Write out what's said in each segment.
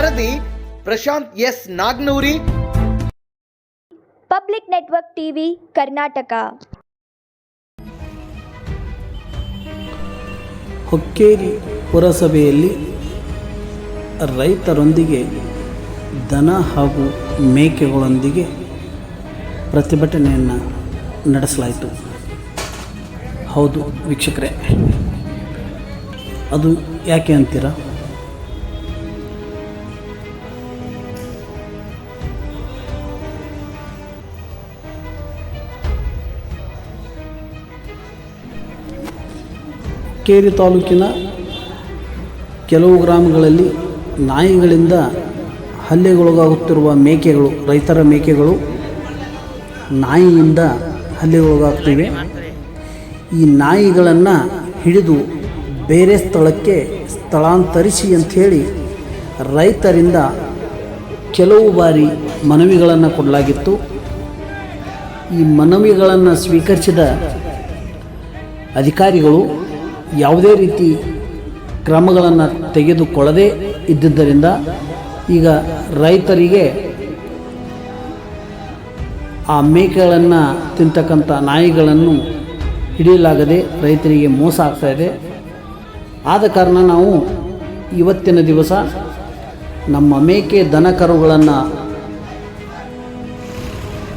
ವರದಿ Prashant S Nagnuri. Public network TV Karnataka. Hukkeri ಪುರಸಭೆಯಲ್ಲಿ ರೈತರೊಂದಿಗೆ ದನ ಹಾಗೂ ಮೇಕೆಗಳೊಂದಿಗೆ ಪ್ರತಿಭಟನೆಯನ್ನು ನಡೆಸಲಾಯಿತು. ಹೌದು ವೀಕ್ಷಕರೇ. ಅದು ಯಾಕೆ ಅಂತೀರಾ? ಕೇರಿ ತಾಲೂಕಿನ ಕೆಲವು ಗ್ರಾಮಗಳಲ್ಲಿ ನಾಯಿಗಳಿಂದ ಹಲ್ಲೆಗೊಳಗಾಗುತ್ತಿರುವ ಮೇಕೆಗಳು, ರೈತರ ಮೇಕೆಗಳು ನಾಯಿಯಿಂದ ಹಲ್ಲೆಗೊಳಗಾಗ್ತಿವೆ. ಈ ನಾಯಿಗಳನ್ನು ಹಿಡಿದು ಬೇರೆ ಸ್ಥಳಕ್ಕೆ ಸ್ಥಳಾಂತರಿಸಿ ಅಂಥೇಳಿ ರೈತರಿಂದ ಕೆಲವು ಬಾರಿ ಮನವಿಗಳನ್ನು ಕೊಡಲಾಗಿತ್ತು. ಈ ಮನವಿಗಳನ್ನು ಸ್ವೀಕರಿಸಿದ ಅಧಿಕಾರಿಗಳು ಯಾವುದೇ ರೀತಿ ಕ್ರಮಗಳನ್ನು ತೆಗೆದುಕೊಳ್ಳದೇ ಇದ್ದಿದ್ದರಿಂದ ಈಗ ರೈತರಿಗೆ ಆ ಮೇಕೆಗಳನ್ನು ತಿಂತಕ್ಕಂಥ ನಾಯಿಗಳನ್ನು ಹಿಡಿಯಲಾಗದೆ ರೈತರಿಗೆ ಮೋಸ ಆಗ್ತಾ ಇದೆ. ಆದ ಕಾರಣ ನಾವು ಇವತ್ತಿನ ದಿವಸ ನಮ್ಮ ಮೇಕೆ ದನ ಕರುಗಳನ್ನು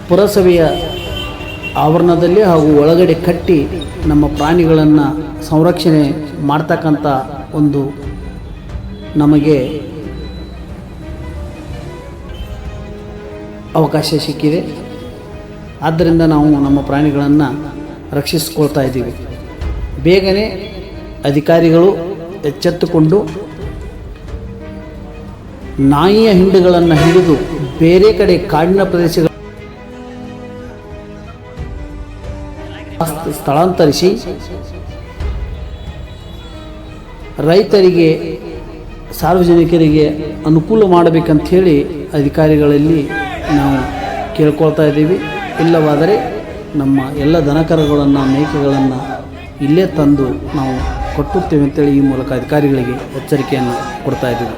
ಪುರಸಭೆಯ ಆವರಣದಲ್ಲಿ ಹಾಗೂ ಒಳಗಡೆ ಕಟ್ಟಿ ನಮ್ಮ ಪ್ರಾಣಿಗಳನ್ನು ಸಂರಕ್ಷಣೆ ಮಾಡ್ತಕ್ಕಂಥ ಒಂದು ನಮಗೆ ಅವಕಾಶ ಸಿಕ್ಕಿದೆ. ಆದ್ದರಿಂದ ನಾವು ನಮ್ಮ ಪ್ರಾಣಿಗಳನ್ನು ರಕ್ಷಿಸ್ಕೊಳ್ತಾ ಇದ್ದೀವಿ. ಬೇಗನೆ ಅಧಿಕಾರಿಗಳು ಎಚ್ಚೆತ್ತುಕೊಂಡು ನಾಯಿಯ ಹಿಂಡುಗಳನ್ನು ಹಿಡಿದು ಬೇರೆ ಕಡೆ ಕಾಡಿನ ಪ್ರದೇಶಗಳ ಸ್ಥಳಾಂತರಿಸಿ ರೈತರಿಗೆ, ಸಾರ್ವಜನಿಕರಿಗೆ ಅನುಕೂಲ ಮಾಡಬೇಕಂತ ಹೇಳಿ ಅಧಿಕಾರಿಗಳಲ್ಲಿ ನಾವು ಕೇಳ್ಕೊಳ್ತಾ ಇದ್ದೀವಿ. ಇಲ್ಲವಾದರೆ ನಮ್ಮ ಎಲ್ಲ ದನಕರುಗಳನ್ನು, ಮೇಕೆಗಳನ್ನು ಇಲ್ಲೇ ತಂದು ನಾವು ಕೊಟ್ಟುತ್ತೇವೆ ಅಂತೇಳಿ ಈ ಮೂಲಕ ಅಧಿಕಾರಿಗಳಿಗೆ ಎಚ್ಚರಿಕೆಯನ್ನು ಕೊಡ್ತಾ ಇದ್ದೀವಿ.